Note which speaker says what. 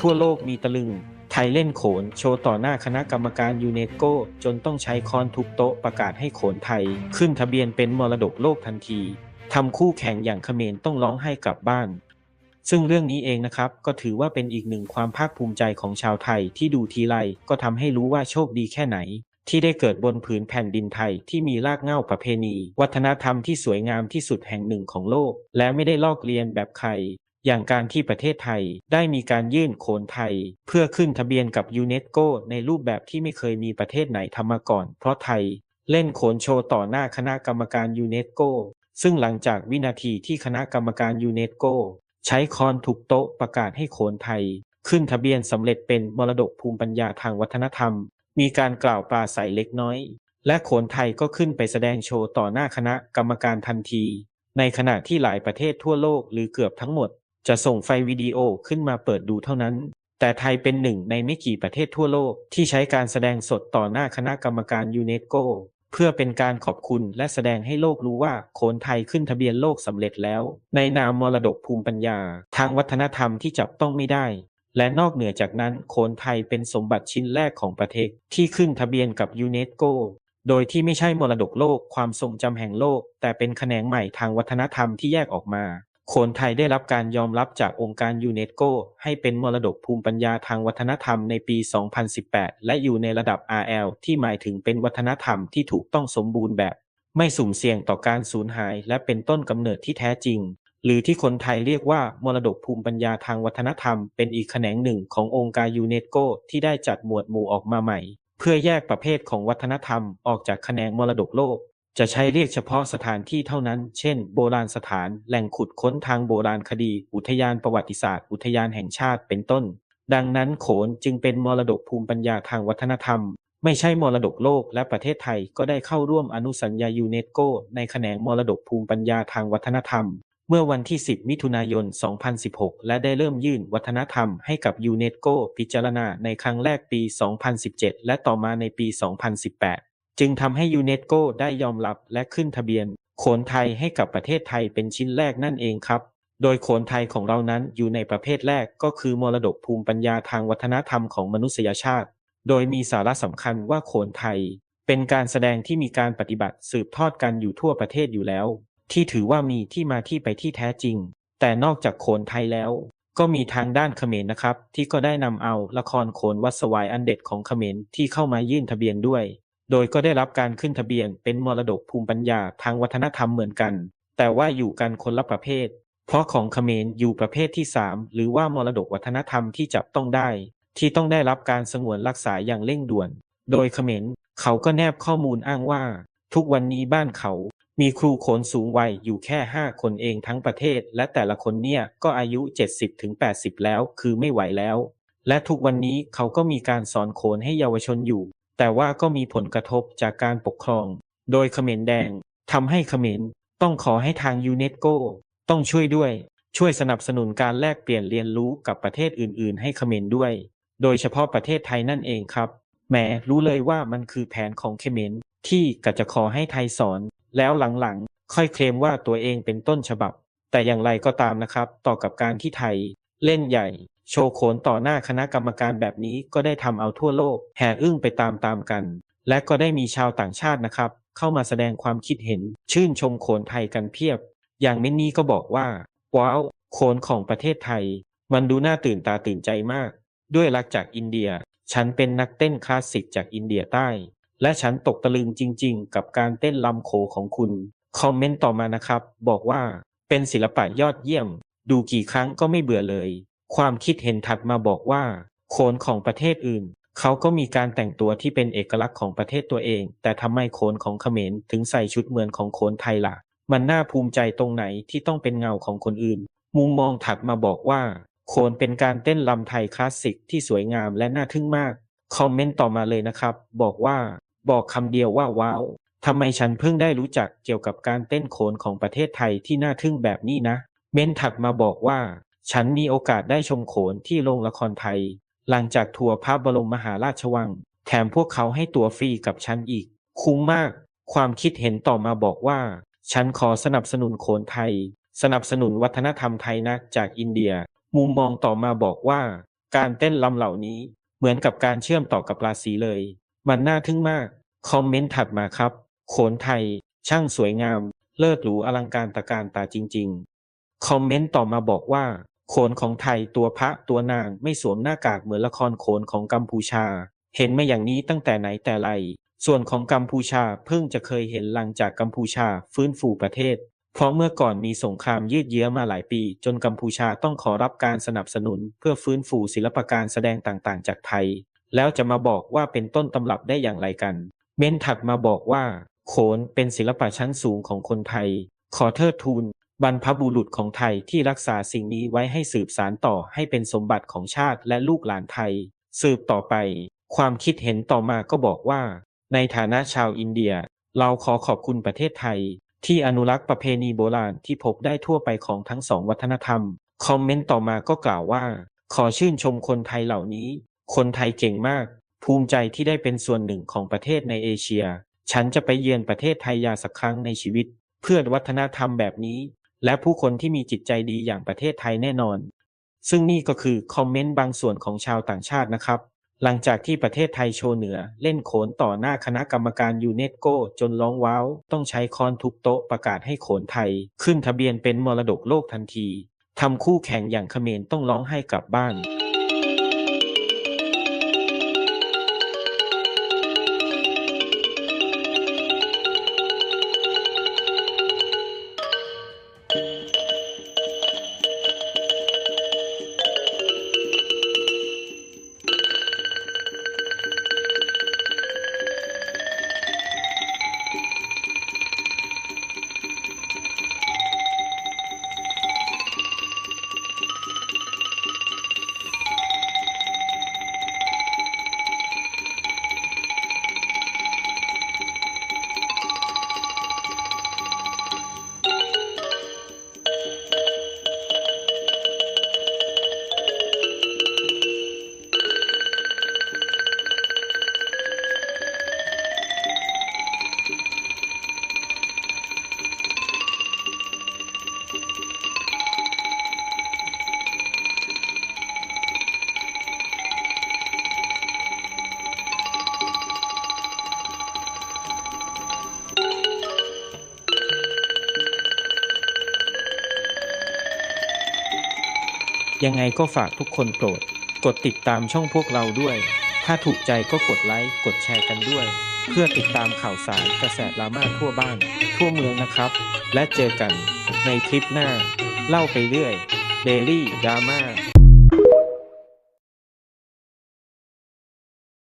Speaker 1: ทั่วโลกมีตะลึง ไทยเล่นโขน โชว์ต่อหน้าคณะกรรมการยูเนสโกจนต้องใช้คอนทุบโต๊ะประกาศให้โขนไทย ขึ้นทะเบียนเป็นมรดกโลกทันทีทำคู่แข่งอย่างเขมรต้องร้องไห้กลับบ้าน ซึ่งเรื่องนี้เองนะครับ ก็ถือว่าเป็นอีกหนึ่งความภาคภูมิใจของชาวไทยที่ดูทีไรก็ทำให้รู้ว่าโชคดีแค่ไหน ที่ได้เกิดบนผืนแผ่นดินไทยที่มีรากเหง้าประเพณี วัฒนธรรมที่สวยงามที่สุดแห่งหนึ่งของโลก และไม่ได้ลอกเลียนแบบใคร อย่างการที่ประเทศไทยได้มีการยื่นโขนไทย เพื่อขึ้นทะเบียนกับยูเนสโกในรูปแบบที่ไม่เคยมีประเทศไหนทำมาก่อน เพราะไทยเล่นโขนโชว์ต่อหน้าคณะกรรมการยูเนสโก ซึ่งหลังจากวินาทีที่คณะกรรมการยูเนสโก ใช้คอนทุบโต๊ะประกาศให้โขนไทย ขึ้นทะเบียนสำเร็จเป็นมรดกภูมิปัญญาทางวัฒนธรรม มีการกล่าวปราศัยเล็กน้อย และโขนไทยก็ขึ้นไปแสดงโชว์ต่อหน้าคณะกรรมการทันที ในขณะที่หลายประเทศทั่วโลกหรือเกือบทั้งหมด จะส่งไฟล์วิดีโอขึ้นมาเปิดดูเท่านั้น แต่ไทยเป็นหนึ่งในไม่กี่ประเทศทั่วโลกที่ใช้การแสดงสดต่อหน้าคณะกรรมการยูเนสโกเพื่อเป็นการขอบคุณและแสดงให้โลกรู้ว่าโขนไทยขึ้นทะเบียนโลกสำเร็จแล้ว ในนามมรดกภูมิปัญญา ทางวัฒนธรรมที่จับต้องไม่ได้ และนอกเหนือจากนั้นโขนไทยเป็นสมบัติชิ้นแรกของประเทศที่ขึ้นทะเบียนกับยูเนสโกโดยที่ไม่ใช่มรดกโลกความทรงจำแห่งโลก แต่เป็นแขนงใหม่ทางวัฒนธรรมที่แยกออกมา โขนไทยได้รับการยอมรับจากองค์การยูเนสโกให้เป็นมรดกภูมิปัญญาทางวัฒนธรรมในปี 2018 และอยู่ในระดับ RL ที่หมายถึงเป็นวัฒนธรรมที่ถูกต้องสมบูรณ์แบบ ไม่สุ่มเสี่ยงต่อการสูญหาย และเป็นต้นกำเนิดที่แท้จริง หรือที่คนไทยเรียกว่ามรดกภูมิปัญญาทางวัฒนธรรม เป็นอีกแขนงหนึ่งขององค์การยูเนสโกที่ได้จัดหมวดหมู่ออกมาใหม่ เพื่อแยกประเภทของวัฒนธรรมออกจากแขนงมรดกโลก จะใช้เรียกเฉพาะสถานที่เท่านั้น เช่น โบราณสถาน แหล่งขุดค้นทางโบราณคดี อุทยานประวัติศาสตร์ อุทยานแห่งชาติ เป็นต้น ดังนั้นโขนจึงเป็นมรดกภูมิปัญญาทางวัฒนธรรม ไม่ใช่มรดกโลก และประเทศไทยก็ได้เข้าร่วมอนุสัญญายูเนสโก ในแขนงมรดกภูมิปัญญาทางวัฒนธรรม เมื่อวันที่ 10 มิถุนายน 2016 และได้เริ่มยื่นวัฒนธรรมให้กับยูเนสโก พิจารณาในครั้งแรกปี 2017 และต่อมาในปี 2018 จึงทำให้ยูเนสโกได้ยอมรับและขึ้นทะเบียน โขนไทยให้กับประเทศไทยเป็นชิ้นแรกนั่นเองครับ โดยโขนไทยของเรานั้นอยู่ในประเภทแรกก็คือมรดกภูมิปัญญาทางวัฒนธรรมของมนุษยชาติ โดยมีสาระสำคัญว่าโขนไทย เป็นการแสดงที่มีการปฏิบัติสืบทอดกันอยู่ทั่วประเทศอยู่แล้ว ที่ถือว่ามีที่มาที่ไปที่แท้จริง แต่นอกจากโขนไทยแล้วก็มีทางด้านเขมรนะครับ ที่ก็ได้นำเอาละครโขนวัดสวายอันเด็ดของเขมรที่เข้ามายื่นทะเบียนด้วย โดยก็ได้รับการขึ้นทะเบียนเป็นมรดกภูมิปัญญาทางวัฒนธรรมเหมือนกัน แต่ว่าอยู่กันคนละประเภท เพราะของเขมรอยู่ประเภทที่ 3 หรือว่ามรดกวัฒนธรรมที่จับต้องได้ ที่ต้องได้รับการสงวนรักษาอย่างเร่งด่วน โดยเขมรเขาก็แนบข้อมูลอ้างว่า ทุกวันนี้บ้านเขามีครูโขนสูงวัยอยู่แค่ 5 คนเองทั้งประเทศ และแต่ละคนเนี่ยก็อายุ 70-80 แล้ว คือไม่ไหวแล้ว และทุกวันนี้เขาก็มีการสอนโขนให้เยาวชนอยู่ แต่ว่าก็มีผลกระทบจากการปกครอง โดยเขมรแดงทำให้เขมรต้องขอให้ทางยูเนสโกต้องช่วยด้วย ช่วยสนับสนุนการแลกเปลี่ยนเรียนรู้กับประเทศอื่น ๆ ให้เขมรด้วย โดยเฉพาะประเทศไทยนั่นเองครับแหมรู้เลยว่ามันคือแผนของเขมรที่กะจะขอให้ไทยสอน แล้วหลังๆ ค่อยเคลมว่าตัวเองเป็นต้นฉบับ แต่อย่างไรก็ตามนะครับ ต่อกับการที่ไทย เล่นใหญ่ โชว์โขนต่อหน้าคณะกรรมการแบบนี้ก็ได้ทำเอาทั่วโลก แห่อึ้งไปตามๆกัน และก็ได้มีชาวต่างชาตินะครับ เข้ามาแสดงความคิดเห็น ชื่นชมโขนไทยกันเพียบ อย่างเมนนี่ก็บอกว่า ว้าว โขนของประเทศไทย มันดูน่าตื่นตาตื่นใจมาก ด้วยรักจากอินเดีย ฉันเป็นนักเต้นคลาสสิกจากอินเดียใต้ และฉันตกตะลึงจริง ๆ กับการเต้นลำโขของคุณ คอมเมนต์ต่อมานะครับ บอกว่า เป็นศิลปะยอดเยี่ยม ดูกี่ครั้งก็ไม่เบื่อเลย ความคิดเห็นถัดมาบอกว่า โขนของประเทศอื่น เขาก็มีการแต่งตัวที่เป็นเอกลักษณ์ของประเทศตัวเอง แต่ทำไมโขนของเขมรถึงใส่ชุดเหมือนของโขนไทยล่ะ มันน่าภูมิใจตรงไหนที่ต้องเป็นเงาของคนอื่น มุมมองถัดมาบอกว่า โขนเป็นการเต้นลำไทยคลาสสิกที่สวยงามและน่าทึ่งมาก คอมเมนต์ต่อมาเลยนะครับ บอกว่า บอกคำเดียวว่าว้าวทำไมฉันเพิ่งได้รู้จักเกี่ยวกับการเต้นโขนของประเทศไทยที่น่าทึ่งแบบนี้นะ เมนถัดมาบอกว่า ฉันมีโอกาสได้ชมโขนที่โรงละครไทย หลังจากทัวร์พระบรมมหาราชวัง แถมพวกเขาให้ตั๋วฟรีกับฉันอีก คุ้มมาก ความคิดเห็นต่อมาบอกว่า ฉันขอสนับสนุนโขนไทย สนับสนุนวัฒนธรรมไทยนะจากอินเดีย มุมมองต่อมาบอกว่า การเต้นลำเหล่านี้เหมือนกับการเชื่อมต่อกับราศีเลย มันน่าทึ่งมาก คอมเมนต์ถัดมาครับ โขนไทย ช่างสวยงาม เลิศหรูอลังการตะการตาจริง ๆ คอมเมนต์ต่อมาบอกว่า โขนของไทยตัวพระตัวนางไม่สวมหน้ากากเหมือนละครโขนของกัมพูชา เห็นมาอย่างนี้ตั้งแต่ไหนแต่ไร ส่วนของกัมพูชาเพิ่งจะเคยเห็นหลังจากกัมพูชาฟื้นฟูประเทศ เพราะเมื่อก่อนมีสงครามยืดเยื้อมาหลายปี จนกัมพูชาต้องขอรับการสนับสนุน เพื่อฟื้นฟูศิลปการแสดงต่างๆ จากไทย แล้วจะมาบอกว่าเป็นต้นตำรับได้อย่างไรกัน เม้นถัดมาบอกว่า โขนเป็นศิลปะชั้นสูงของคนไทย ขอเทิดทูน บรรพบุรุษของไทยที่รักษาสิ่งนี้ไว้ให้สืบสารต่อให้เป็นสมบัติของชาติและลูกหลานไทย สืบต่อไป ความคิดเห็นต่อมาก็บอกว่า ในฐานะชาวอินเดีย เราขอขอบคุณประเทศไทย ที่อนุรักษ์ประเพณีโบราณที่พบได้ทั่วไปของทั้งสองวัฒนธรรม คอมเมนต์ต่อมาก็กล่าวว่า ขอชื่นชมคนไทยเหล่านี้ คนไทยเก่งมาก ภูมิใจที่ได้เป็นส่วนหนึ่งของประเทศในเอเชีย ฉันจะไปเยือนประเทศไทยยาสักครั้งในชีวิต เพื่อวัฒนธรรมแบบนี้ และผู้คนที่มีจิตใจดีอย่างประเทศไทยแน่นอน ซึ่งนี่ก็คือคอมเมนต์บางส่วนของชาวต่างชาตินะครับ หลังจากที่ประเทศไทยโชว์เหนือ เล่นโขนต่อหน้าคณะกรรมการยูเนสโกจนร้องว้าว ต้องใช้คอนทุบโต๊ะประกาศให้โขนไทย ขึ้นทะเบียนเป็นมรดกโลกทันทีทำคู่แข่งอย่างเขมรต้องร้องให้กลับบ้าน ยังไงก็ฝากทุกคนโปรด กดติดตามช่องพวกเราด้วย ถ้าถูกใจก็กดไลค์ กดแชร์กันด้วย เพื่อติดตามข่าวสารกระแสดราม่าทั่วบ้าน ทั่วเมืองนะครับ และเจอกันในคลิปหน้า เล่าไปเรื่อยเดลี่ดราม่า